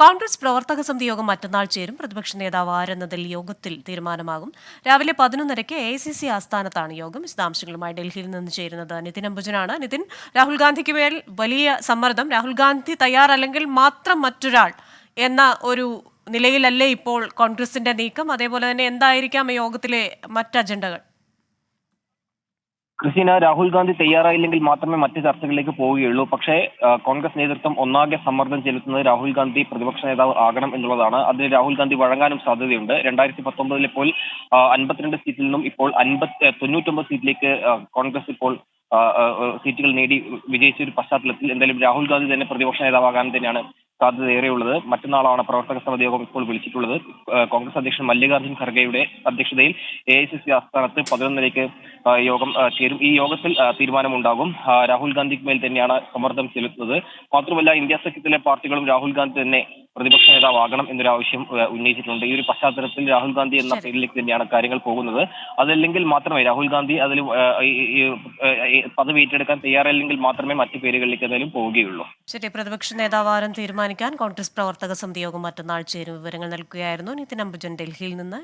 കോൺഗ്രസ് പ്രവർത്തക സമിതി യോഗം മറ്റന്നാൾ ചേരും. പ്രതിപക്ഷ നേതാവ് ആരെന്നതിൽ യോഗത്തിൽ തീരുമാനമാകും. രാവിലെ പതിനൊന്നരയ്ക്ക് എ സി സി ആസ്ഥാനത്താണ് യോഗം. വിശദാംശങ്ങളുമായി ഡൽഹിയിൽ നിന്ന് ചേരുന്നത് നിതിൻ അംബുജനാണ്. നിതിൻ രാഹുൽ ഗാന്ധിക്ക് മേൽ വലിയ സമ്മർദ്ദം. രാഹുൽ ഗാന്ധി തയ്യാറല്ലെങ്കിൽ മാത്രം മറ്റൊരാൾ എന്ന ഒരു നിലയിലല്ലേ ഇപ്പോൾ കോൺഗ്രസിന്റെ നീക്കം. അതേപോലെ തന്നെ എന്തായിരിക്കാം യോഗത്തിലെ മറ്റ് അജണ്ടകൾ? ക്രിസ്റ്റീന രാഹുൽ ഗാന്ധി തയ്യാറായില്ലെങ്കിൽ മാത്രമേ മറ്റ് ചർച്ചകളിലേക്ക് പോവുകയുള്ളൂ. പക്ഷേ കോൺഗ്രസ് നേതൃത്വം ഒന്നാകെ സമ്മർദ്ദം ചെലുത്തുന്നത് രാഹുൽ ഗാന്ധി പ്രതിപക്ഷ നേതാവ് ആകണം എന്നുള്ളതാണ്. അതിന് രാഹുൽ ഗാന്ധി വഴങ്ങാനും സാധ്യതയുണ്ട്. രണ്ടായിരത്തി പത്തൊമ്പതിൽ ഇപ്പോൾ ആ, അൻപത്തിരണ്ട് സീറ്റിൽ നിന്നും ഇപ്പോൾ അൻപത്തി തൊണ്ണൂറ്റൊമ്പത് സീറ്റിലേക്ക് കോൺഗ്രസ് ഇപ്പോൾ സീറ്റുകൾ നേടി വിജയിച്ച ഒരു പശ്ചാത്തലത്തിൽ എന്തായാലും രാഹുൽ ഗാന്ധി തന്നെ പ്രതിപക്ഷ നേതാവാകാൻ തന്നെയാണ് സാധ്യത ഏറെയുള്ളത് മറ്റന്നാളാണ് പ്രവർത്തക സമിതി യോഗം ഇപ്പോൾ വിളിച്ചിട്ടുള്ളത്. കോൺഗ്രസ് അധ്യക്ഷൻ മല്ലികാർജുൻ ഖർഗെയുടെ അധ്യക്ഷതയിൽ എ ഐ സി സി ആസ്ഥാനത്ത് പതിനൊന്നരയ്ക്ക് യോഗം ചേരും. ഈ യോഗത്തിൽ തീരുമാനമുണ്ടാകും. രാഹുൽ ഗാന്ധിക്ക് മേൽ തന്നെയാണ് സമ്മർദ്ദം ചെലുത്തുന്നത്. മാത്രമല്ല ഇന്ത്യ സഖ്യത്തിലെ പാർട്ടികളും രാഹുൽ ഗാന്ധി തന്നെ പ്രതിപക്ഷ നേതാവാകണം എന്നൊരു ആവശ്യം ഉന്നയിച്ചിട്ടുണ്ട്. ഈ ഒരു പശ്ചാത്തലത്തിൽ രാഹുൽ ഗാന്ധി എന്ന. പേരിലേക്ക് തന്നെയാണ് കാര്യങ്ങൾ പോകുന്നത്. അതല്ലെങ്കിൽ മാത്രമേ രാഹുൽ ഗാന്ധി അതിൽ പദവി ഏറ്റെടുക്കാൻ തയ്യാറല്ലെങ്കിൽ മാത്രമേ മറ്റു പേരുകളിലേക്ക് എന്തായാലും പോവുകയുള്ളൂ. ശരി. പ്രതിപക്ഷ നേതാവാരം തീരുമാനിക്കാൻ കോൺഗ്രസ് പ്രവർത്തക സമിതി യോഗം മറ്റന്നാൾ ചേരും. വിവരങ്ങൾ നൽകുകയായിരുന്നു നിതിൻ അംബുജൻ ഡൽഹിയിൽ നിന്ന്.